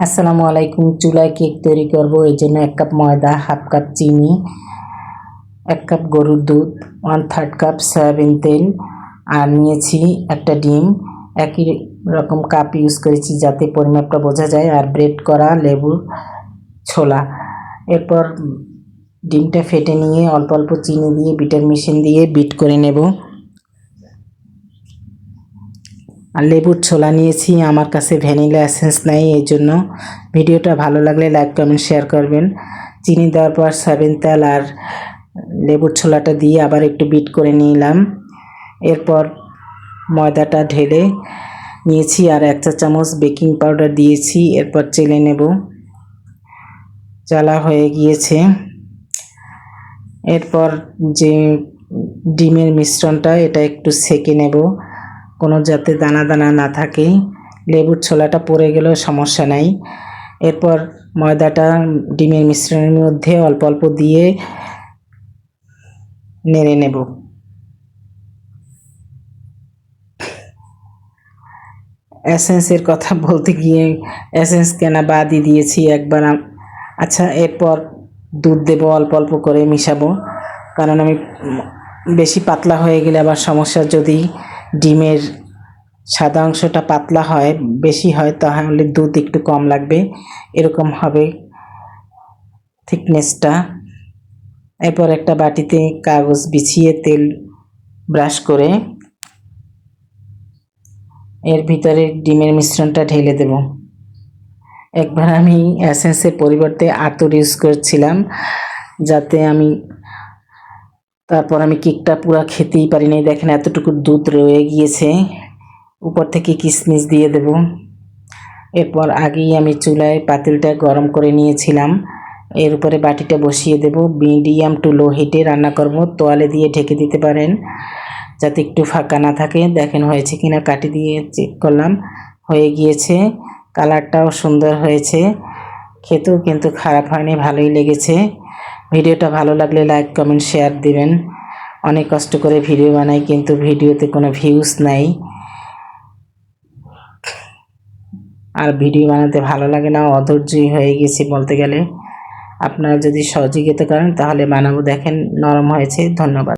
আসসালামু আলাইকুম। চুলায় কেক তৈরি করব। এই জন্য এক কাপ ময়দা, হাফ কাপ চিনি, এক কাপ গরুর দুধ ওয়ান থার্ড কাপ সয়াবিন তেল আর নিয়েছি একটা ডিম। একই রকম কাপ ইউজ করেছি যাতে পরিমাপটা বোঝা যায়। আর ব্রেড করা লেবু ছোলা। এরপর ডিমটা ফেটে নিয়ে অল্প অল্প চিনি দিয়ে বিটার মেশিন দিয়ে বিট করে নেব। আর লেবুর ছোলা নিয়েছি, আমার কাছে ভ্যানিলা এসেন্স নাই, এই জন্য ভিডিওটা ভালো লাগলে লাইক, কমেন্ট, শেয়ার করবেন। চিনি দেওয়ার পর সাবেন তেল আর লেবুর ছোলাটা দিয়ে আবার একটু বিট করে নিলাম। এরপর ময়দাটা ঢেলে নিয়েছি আর এক চা চামচ বেকিং পাউডার দিয়েছি, এরপর চেলে নেব। চালা হয়ে গিয়েছে। এরপর যে ডিমের মিশ্রণটা, এটা একটু সেকে নেব। কোনো যাতে দানা দানা না থাকে লেবুর ছোলাটা পড়ে গেলেও সমস্যা নাই। এরপর ময়দাটা ডিমের মিশ্রণের মধ্যে অল্প অল্প দিয়ে নেড়ে নেব। এসেন্সের কথা বলতে গিয়ে এসেন্স কেনা বাদই দিয়েছি একবার আচ্ছা এরপর দুধ দেবো, অল্প অল্প করে মিশাবো। কারণ আমি বেশি পাতলা হয়ে গেলে আবার সমস্যা যদি ডিমের সাদা অংশটা পাতলা হয়, বেশি হয় তাহলে দুধ একটু কম লাগবে। এরকম হবে থিকনেসটা। এরপর একটা বাটিতে কাগজ বিছিয়ে তেল ব্রাশ করে এর ভিতরে ডিমের মিশ্রণটা ঢেলে দেব। একবার আমি অ্যাসেন্সের পরিবর্তে আতর ইউজ করছিলাম, যাতে আমি তারপর আমি কেকটা পুরো খেতেই পারিনি। দেখেন এতটুকু দুধ রয়ে গিয়েছে। উপর থেকে কিশমিশ দিয়ে দেব। এরপর আগেই আমি চুলায় পাতিলটা গরম করে নিয়েছিলাম। এর উপরে বাটিটা বসিয়ে দেব। মিডিয়াম টু লো হিটে রান্না করব। তোয়ালে দিয়ে ঢেকে দিতে পারেন, যাতে একটু ফাঁকা না থাকে। দেখেন হয়েছে কিনা, কাটি দিয়ে চেক করলাম। হয়ে গিয়েছে। কালারটাও সুন্দর হয়েছে। খেতেও কিন্তু খারাপ হয়নি, ভালোই লেগেছে। ভিডিওটা ভালো লাগলে লাইক কমেন্ট শেয়ার দিবেন। অনেক কষ্ট করে ভিডিও বানাই, কিন্তু ভিডিওতে কোনো ভিউজ নাই। আর ভিডিও বানাতে ভালো লাগে না, অধৈর্যই হয়ে গেছি বলতে গেলে। আপনারা যদি সহযোগিতা করেন, তাহলে বানাবো। দেখেন, নরম হয়েছে। ধন্যবাদ।